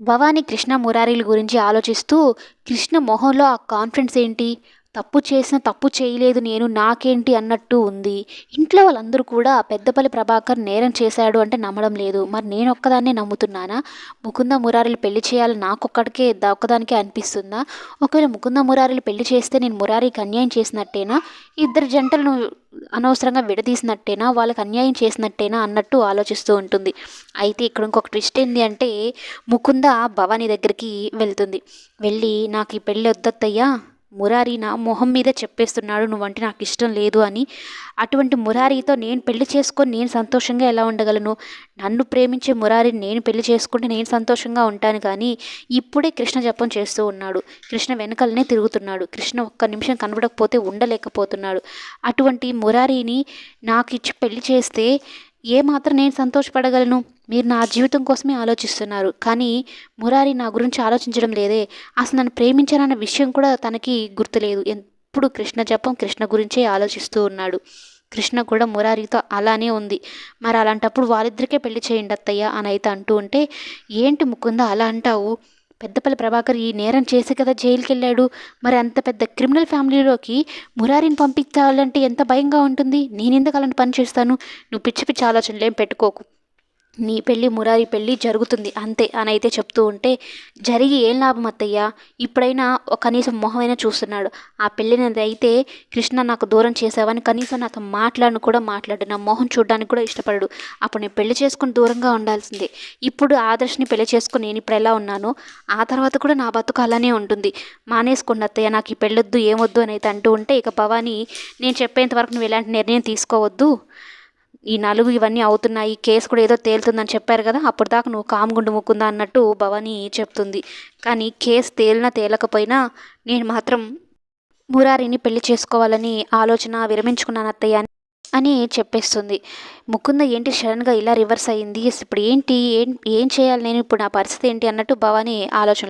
భవానీ కృష్ణ మురారీల గురించి ఆలోచిస్తూ కృష్ణ మొహంలో ఆ కాన్ఫిడెన్స్ ఏంటి? తప్పు చేసిన తప్పు చేయలేదు నేను నాకేంటి అన్నట్టు ఉంది. ఇంట్లో వాళ్ళందరూ కూడా పెద్దపల్లి ప్రభాకర్ నేరం చేశాడు అంటే నమ్మడం లేదు. మరి నేను ఒక్కదాన్నే నమ్ముతున్నానా? ముకుంద మురారిలు పెళ్ళి చేయాలి నాకొక్కడికే ఒక్కదానికే అనిపిస్తుందా? ఒకవేళ ముకుంద మురారిలు పెళ్ళి చేస్తే నేను మురారికి అన్యాయం చేసినట్టేనా? ఇద్దరు జంటలను అనవసరంగా విడదీసినట్టేనా? వాళ్ళకి అన్యాయం చేసినట్టేనా? అన్నట్టు ఆలోచిస్తూ ఉంటుంది. అయితే ఇక్కడ ఇంకొక ట్విస్ట్ ఏంటి అంటే ముకుంద భవానీ దగ్గరికి వెళ్తుంది. వెళ్ళి నాకు ఈ పెళ్ళి వద్దత్తయ్యా. మురారి నా మొహం మీద చెప్పేస్తున్నాడు నువ్వంటే నాకు ఇష్టం లేదు అని. అటువంటి మురారితో నేను పెళ్ళి చేసుకొని నేను సంతోషంగా ఎలా ఉండగలను? నన్ను ప్రేమించే మురారిని నేను పెళ్ళి చేసుకుంటే నేను సంతోషంగా ఉంటాను కానీ ఇప్పుడే కృష్ణ జపం చేస్తూ ఉన్నాడు. కృష్ణ వెనకలనే తిరుగుతున్నాడు. కృష్ణ ఒక్క నిమిషం కనబడకపోతే ఉండలేకపోతున్నాడు. అటువంటి మురారిని నాకు ఇచ్చి పెళ్ళి చేస్తే ఏమాత్రం నేను సంతోషపడగలను? మీరు నా జీవితం కోసమే ఆలోచిస్తున్నారు. కానీ మురారి నా గురించి ఆలోచించడం లేదే. అసలు నన్ను ప్రేమించారన్న విషయం కూడా తనకి గుర్తులేదు. ఎప్పుడు కృష్ణ జపం కృష్ణ గురించే ఆలోచిస్తూ ఉన్నాడు. కృష్ణ కూడా మురారితో అలానే ఉంది. మరి అలాంటప్పుడు వాళ్ళిద్దరికే పెళ్ళి చేయండి అత్తయ్య అని అయితే అంటూ ఉంటే ఏంటి ముకుంద అలా అంటావు? పెద్దపల్లి ప్రభాకర్ ఈ నేరం చేసి కదా జైలుకి వెళ్ళాడు మరి అంత పెద్ద క్రిమినల్ ఫ్యామిలీలోకి మురారిని పంపించాలంటే ఎంత భయంగా ఉంటుంది? నేను ఎందుకు అలాంటి పని చేస్తాను? నువ్వు పిచ్చి పిచ్చి ఆలోచనలు ఏం పెట్టుకోకు. నీ పెళ్ళి మురారి పెళ్ళి జరుగుతుంది అంతే అని అయితే చెప్తూ ఉంటే జరిగి ఏం లాభం అత్తయ్యా? ఇప్పుడైనా కనీసం మొహమైనా చూస్తున్నాడు. ఆ పెళ్ళినది అయితే కృష్ణ నాకు దూరం చేసావని కనీసం నాతో మాట్లాడను కూడా మాట్లాడు. నా మొహం చూడడానికి కూడా ఇష్టపడడు. అప్పుడు నేను పెళ్ళి చేసుకుని దూరంగా ఉండాల్సిందే. ఇప్పుడు ఆదర్శని పెళ్ళి చేసుకుని నేను ఇప్పుడు ఎలా ఉన్నానో ఆ తర్వాత కూడా నా బతుకు అలానే ఉంటుంది. మానేసుకోండి అత్తయ్య నాకు ఈ పెళ్ళొద్దు ఏమొద్దు అని అయితే అంటూ ఉంటే ఇక భవానీ నేను చెప్పేంత వరకు నువ్వు ఎలాంటి నిర్ణయం తీసుకోవద్దు. ఈ నలుగు ఇవన్నీ అవుతున్నాయి కేసు కూడా ఏదో తేలుతుందని చెప్పారు కదా అప్పుడు దాకా నువ్వు కామ్గుండు ముక్కుందా అన్నట్టు భవాని చెప్తుంది. కానీ కేసు తేలినా తేలకపోయినా నేను మాత్రం మురారిని పెళ్ళి చేసుకోవాలని ఆలోచన విరమించుకున్నాను అత్తయ్య అని చెప్పేస్తుంది. ముకుంద ఏంటి సడన్గా ఇలా రివర్స్ అయ్యింది? ఇప్పుడు ఏంటి? ఏం ఏం చేయాలి నేను? ఇప్పుడు నా పరిస్థితి ఏంటి? అన్నట్టు భవానీ ఆలోచన